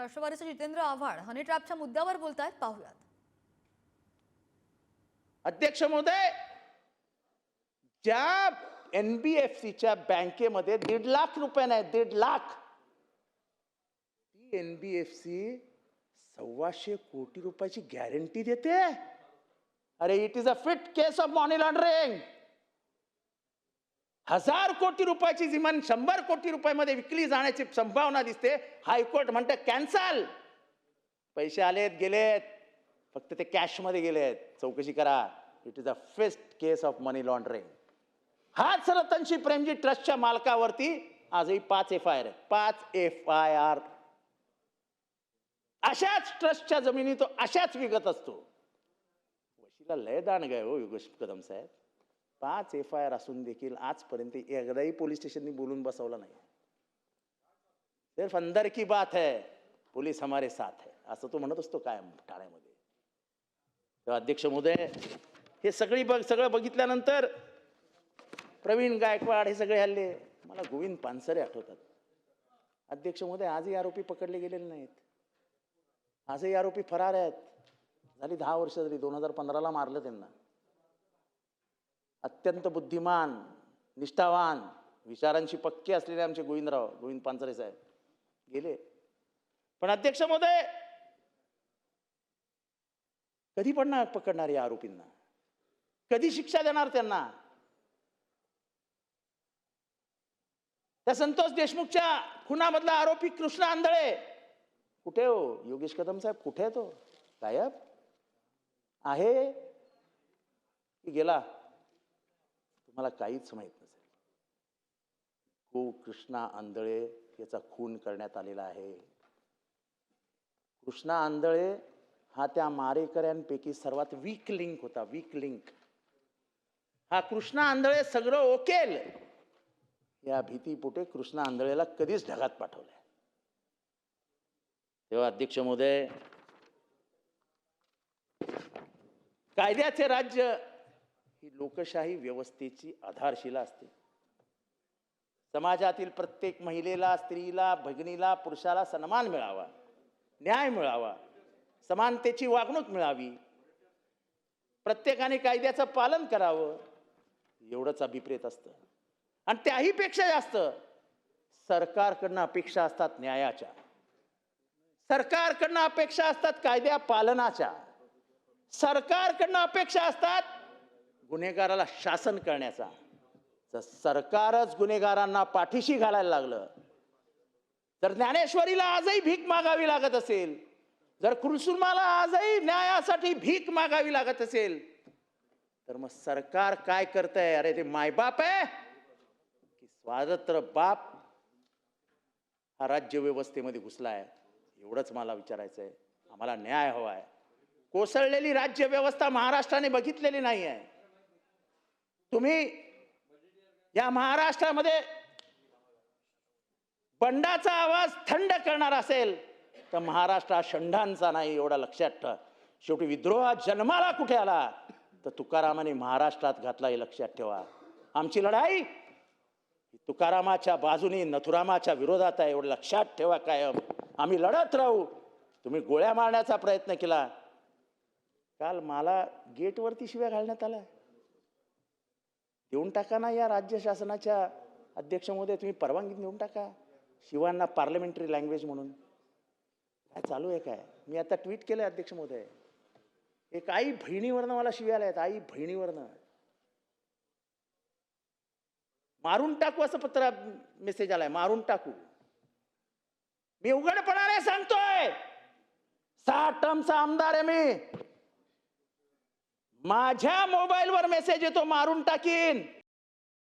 राष्ट्रवादीचे जितेंद्र आव्हाड हनी ट्रॅपच्या मुद्द्यावर बोलतायत. पाहुयात. अध्यक्ष महोदय ज्या एनबीएफसीच्या बँकेमध्ये दीड लाख रुपये नाही दीड लाख. ती एनबीएफसी सव्वाशे कोटी रुपयाची गॅरंटी देते. अरे it is a fit case of money laundering हजार कोटी रुपयाची जिमान शंभर कोटी रुपयामध्ये विकली जाण्याची संभावना दिसते. हायकोर्ट म्हणतं कॅन्सल. पैसे आलेत गेलेत. फक्त ते कॅशमध्ये गेलेत. चौकशी करा. It is a fit case of money laundering हाच रतनशी प्रेमजी ट्रस्टच्या मालकावरती आजही पाच एफ आय आर पाच एफ आय आर. अशाच ट्रस्टच्या जमिनी तो अशाच विकत असतो. वशीला लय दान गाय हो योगेश कदम साहेब. पाच एफ आय आर असून देखील आजपर्यंत एकदाही पोलीस स्टेशननी बोलून बसवला नाही. सिर्फ अंदर की बात है पोलीस हमारे साथ है. असं तो म्हणत असतो कायम ठाण्यामध्ये. तेव्हा अध्यक्ष महोदय हे सगळी बघ सगळं बघितल्यानंतर प्रवीण गायकवाड हे सगळे हल्ले मला गोविंद पानसरे आठवतात. अध्यक्ष महोदय आजही आरोपी पकडले गेलेले नाहीत. आजही आरोपी फरार आहेत. झाली दहा वर्ष झाली दोन हजार पंधराला मारलं त्यांना. अत्यंत बुद्धिमान निष्ठावान विचारांशी पक्के असलेले आमचे गोविंदराव गोविंद पानसरे साहेब. गेले. पण अध्यक्ष महोदय कधी पडणार पकडणार या आरोपींना. कधी शिक्षा देणार त्यांना? त्या संतोष देशमुखच्या खुनामधला आरोपी कृष्ण आंधळे. कुठे हो? योगेश कदम साहेब कुठे आहे तो? गायब? आहे? की गेला? मला काहीच माहीत नसेल. को कृष्णा आंधळे याचा खून करण्यात आलेला आहे. कृष्णा आंधळे हा त्या मारेकऱ्यांपैकी सर्वात वीक लिंक होता वीक लिंक हा कृष्णा आंधळे सगळं ओकेल. या भीतीपोटे कृष्णा आंधळेला कधीच ढगात पाठवलंय. तेव्हा अध्यक्ष महोदय कायद्याचे राज्य ही लोकशाही व्यवस्थेची आधारशिला असते. समाजातील प्रत्येक महिलेला स्त्रीला भगिनीला पुरुषाला सन्मान मिळावा न्याय मिळावा समानतेची वागणूक मिळावी. प्रत्येकाने कायद्याचं पालन करावं एवढंच अभिप्रेत असतं. आणि त्याही पेक्षा जास्त सरकारकडनं अपेक्षा असतात न्यायाच्या. सरकारकडनं अपेक्षा असतात कायद्या पालनाच्या. सरकारकडनं अपेक्षा असतात गुन्हेगाराला शासन करण्याचा. जर सरकारच गुन्हेगारांना पाठीशी घालायला लागलं जर ज्ञानेश्वरीला आजही भीक मागावी लागत असेल जर कुलसुमाला आजही न्यायासाठी भीक मागावी लागत असेल तर मग सरकार काय करतंय? अरे ते मायबाप आहे. की स्वातंत्र्य बाप हा राज्य व्यवस्थेमध्ये घुसला आहे एवढंच मला विचारायचं आहे आम्हाला न्याय हवा आहे कोसळलेली राज्य व्यवस्था महाराष्ट्राने बघितलेली नाही आहे तुम्ही या महाराष्ट्रामध्ये बंडाचा आवाज थंड करणार असेल तर महाराष्ट्र हा षंडांचा नाही एवढा लक्षात ठेवा. शेवटी विद्रोह हा जन्माला कुठे आला तर तुकारामाने महाराष्ट्रात घातला हे लक्षात ठेवा. आमची लढाई तुकारामाच्या बाजूने नथुरामाच्या विरोधात आहे एवढं लक्षात ठेवा कायम. आम्ही लढत राहू. तुम्ही गोळ्या मारण्याचा प्रयत्न केला. काल मला गेटवरती शिव्या घालण्यात आल्या. देऊन टाका ना या राज्य शासनाच्या अध्यक्षमध्ये तुम्ही परवानगी देऊन टाका. शिवांना पार्लमेंटरी लँग्वेज म्हणून. काय चालू आहे काय? मी आता ट्विट केलं अध्यक्ष महोदय एक आई बहिणीवरनं मला शिव्या आहेत आई बहिणीवरनं. मारून टाकू असं पत्र मेसेज आलाय मारून टाकू. मी उघडपणाने सांगतोय. सहा टर्मचा आमदार आहे मी. माझ्या मोबाईलवर मेसेज येतो मारून टाकीन.